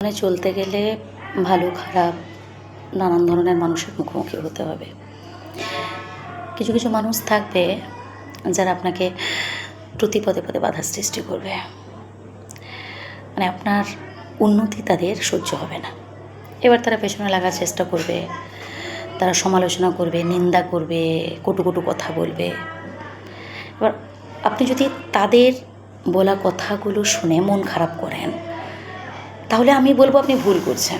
মানে চলতে গেলে ভালো, খারাপ, নানান ধরনের মানুষের মুখোমুখি হতে হবে। কিছু কিছু মানুষ থাকবে যারা আপনাকে প্রতি পদে পদে বাধার সৃষ্টি করবে। মানে আপনার উন্নতি তাদের সহ্য হবে না। এবার তারা পেছনে লাগার চেষ্টা করবে, তারা সমালোচনা করবে, নিন্দা করবে, কটু কটু কথা বলবে। এবার আপনি যদি তাদের বলা কথাগুলো শুনে মন খারাপ করেন তাহলে আমি বলব আপনি ভুল করছেন।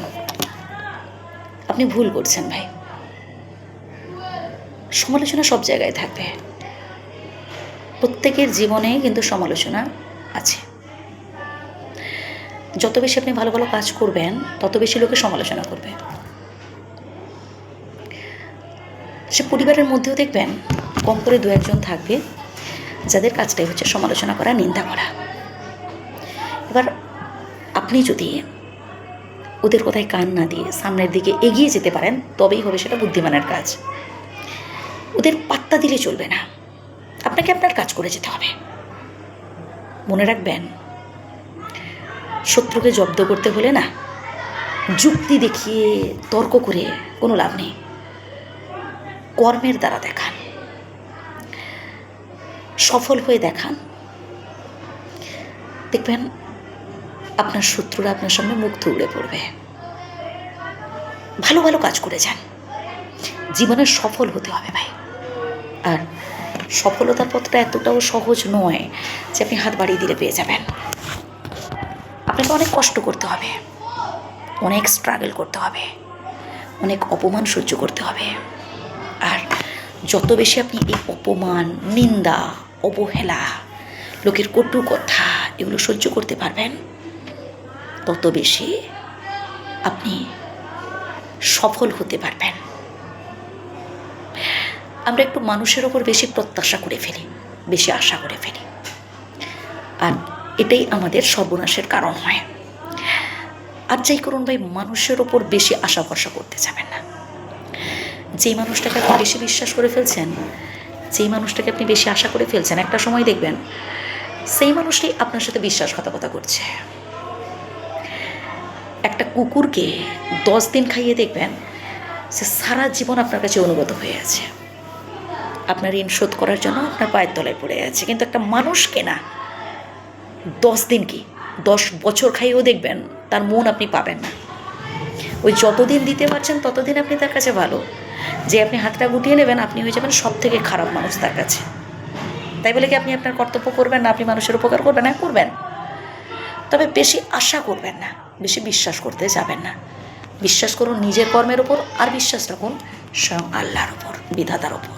আপনি ভুল করছেন ভাই। সমালোচনা সব জায়গায় থাকবে। প্রত্যেকের জীবনে কিন্তু সমালোচনা আছে। যত বেশি আপনি ভালো ভালো কাজ করবেন, তত বেশি লোকে সমালোচনা করবে। সে পরিবারের মধ্যেও দেখবেন কম করে দু একজন থাকবে, যাদের কাজটাই হচ্ছে সমালোচনা করা, নিন্দা করা। এবার আপনি যদি ওদের কথায় কান না দিয়ে সামনের দিকে এগিয়ে যেতে পারেন, তবেই হবে সেটা বুদ্ধিমানের কাজ। ওদের পাত্তা দিলে চলবে না। আপনাকে আপনার কাজ করে যেতে হবে। মনে রাখবেন, শত্রুকে জব্দ করতে হলে না, যুক্তি দেখিয়ে, তর্ক করে কোনো লাভ নেই। কর্মের দ্বারা দেখান। সফল হয়ে দেখান। দেখবেন আপনার শত্রুরা আপনার সামনে মুখ থুবড়ে পড়বে। ভালো ভালো কাজ করে যান। জীবনে সফল হতে হবে ভাই। আর সফলতার পথটা এতটাও সহজ নয় যে আপনি হাত বাড়িয়ে দিলে পেয়ে যাবেন। আপনাকে অনেক কষ্ট করতে হবে। অনেক স্ট্রাগল করতে হবে। অনেক অপমান সহ্য করতে হবে। আর যত বেশি আপনি এই অপমান, নিন্দা, অবহেলা, লোকের কটু কথা এগুলো সহ্য করতে পারবেন তত বেশি আপনি সফল হতে পারবেন। আমরা একটু মানুষের ওপর বেশি প্রত্যাশা করে ফেলি, বেশি আশা করে ফেলি। আর এটাই আমাদের সর্বনাশের কারণ হয়। আর যাই করুন ভাই, মানুষের ওপর বেশি আশা ভরসা করতে যাবেন না। যেই মানুষটাকে আপনি বেশি বিশ্বাস করে ফেলছেন, যেই মানুষটাকে আপনি বেশি আশা করে ফেলছেন, একটা সময় দেখবেন, সেই মানুষটি আপনার সাথে বিশ্বাসঘাতকতা করছে। একটা কুকুরকে দশ দিন খাইয়ে দেখবেন, সে সারা জীবন আপনার কাছে অনুগত হয়ে আছে। আপনার ঋণ শোধ করার জন্য আপনার পায়ের তলায় পড়ে আছে। কিন্তু একটা মানুষকে না, দশ দিন কি, দশ বছর খাইয়েও দেখবেন, তার মন আপনি পাবেন না। ওই যতদিন দিতে পারছেন, ততদিন আপনি তার কাছে ভালো। যে আপনি হাতটা গুটিয়ে নেবেন, আপনি হয়ে যাবেন সব থেকে খারাপ মানুষ তার কাছে। তাই বলে কি আপনি আপনার কর্তব্য করবেন না? আপনি মানুষের উপকার করবেন? না করবেন। তবে বেশি আশা করবেন না। বেশি বিশ্বাস করতে যাবেন না। বিশ্বাস করুন নিজের কর্মের ওপর আর বিশ্বাস রাখুন স্বয়ং আল্লাহর ওপর বিধাতার ওপর